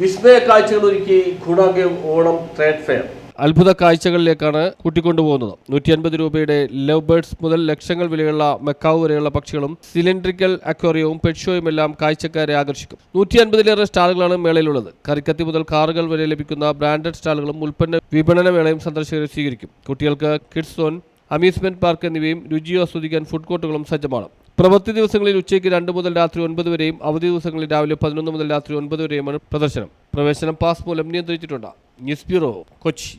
വിസ്മയ കാഴ്ചകൾ ഒരുക്കി ഗുണാഗേവ് Onam trade fair. അത്ഭുത കാഴ്ചകളിലേക്കാണ് കൂട്ടിക്കൊണ്ടുപോകുന്നത്. നൂറ്റി അൻപത് രൂപയുടെ ലവ് ബേർഡ്സ് മുതൽ ലക്ഷങ്ങൾ വിലയുള്ള മെക്കാവ് വരെയുള്ള പക്ഷികളും സിലിണ്ടറിക്കൽ അക്വേറിയവും പെറ്റ്ഷോയും എല്ലാം കാഴ്ചക്കാരെ ആകർഷിക്കും. നൂറ്റി അൻപതിലേറെ സ്റ്റാളുകളാണ് മേളയിലുള്ളത്. കറിക്കത്തി മുതൽ കാറുകൾ വരെ ലഭിക്കുന്ന ബ്രാൻഡഡ് സ്റ്റാളുകളും ഉൽപ്പന്ന വിപണന മേളയും സന്ദർശകരെ സ്വീകരിക്കും. കുട്ടികൾക്ക് കിഡ്സ് സോൺ അമ്യൂസ്മെന്റ് പാർക്ക് എന്നിവയും രുചിയോ ആസ്വദിക്കാൻ ഫുഡ് കോർട്ടുകളും സജ്ജമാണ്. പ്രവൃത്തി ദിവസങ്ങളിൽ ഉച്ചയ്ക്ക് രണ്ട് മുതൽ രാത്രി ഒൻപത് വരെയും അവധി ദിവസങ്ങളിൽ രാവിലെ പതിനൊന്ന് മുതൽ രാത്രി ഒൻപത് വരെയുമാണ് പ്രദർശനം. പ്രവേശനം പാസ് മൂലം നിയന്ത്രിച്ചിട്ടുണ്ട്. News bureau Kochi.